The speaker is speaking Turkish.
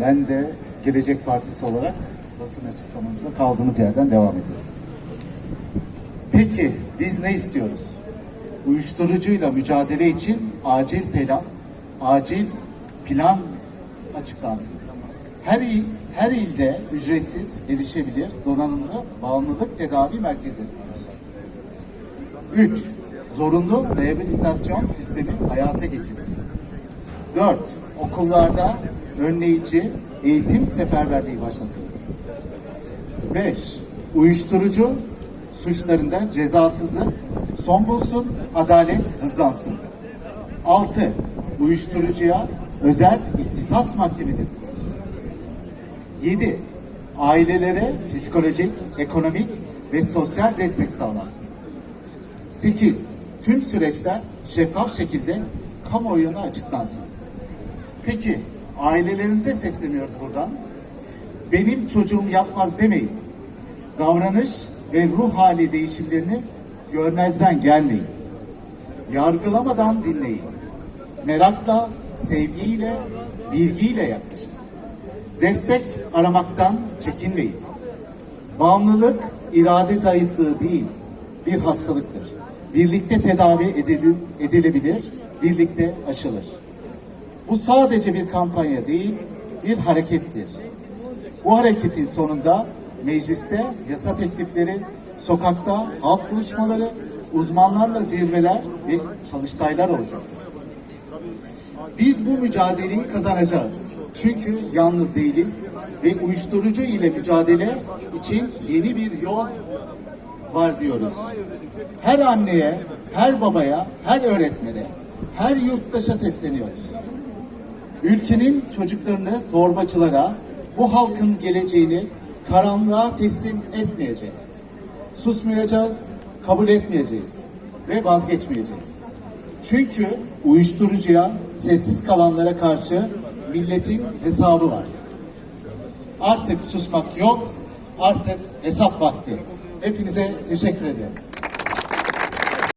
Ben de Gelecek Partisi olarak basın açıklamamıza kaldığımız yerden devam ediyorum. Peki biz ne istiyoruz? Uyuşturucuyla mücadele için acil plan, acil plan açıklansın. Her il, her ilde ücretsiz, erişebilir, donanımlı bağımlılık tedavi merkezleri kurulsun. 3. Zorunlu rehabilitasyon sistemi hayata geçirilsin. 4. Okullarda önleyici eğitim seferberliği başlatılsın. 5. Uyuşturucu suçlarında cezasızlık son bulsun, adalet hızlansın. 6. Uyuşturucuya özel ihtisas mahkemeleri kurulsun. 7. Ailelere psikolojik, ekonomik ve sosyal destek sağlansın. 8. Tüm süreçler şeffaf şekilde kamuoyuna açıklansın. Peki ailelerimize sesleniyoruz buradan. Benim çocuğum yapmaz demeyin. Davranış ve ruh hali değişimlerini görmezden gelmeyin. Yargılamadan dinleyin. Merakla, sevgiyle, bilgiyle yaklaşın. Destek aramaktan çekinmeyin. Bağımlılık irade zayıflığı değil, bir hastalıktır. Birlikte tedavi edile- edilebilir, birlikte aşılır. Bu sadece bir kampanya değil, bir harekettir. Bu hareketin sonunda mecliste yasa teklifleri, sokakta halk buluşmaları, uzmanlarla zirveler ve çalıştaylar olacaktır. Biz bu mücadeleyi kazanacağız. Çünkü yalnız değiliz ve uyuşturucu ile mücadele için yeni bir yol var diyoruz. Her anneye, her babaya, her öğretmene, her yurttaşa sesleniyoruz. Ülkenin çocuklarını torbacılara, bu halkın geleceğini karanlığa teslim etmeyeceğiz. Susmayacağız, kabul etmeyeceğiz ve vazgeçmeyeceğiz. Çünkü uyuşturucuya, sessiz kalanlara karşı milletin hesabı var. Artık susmak yok, artık hesap vakti. Hepinize teşekkür ederim.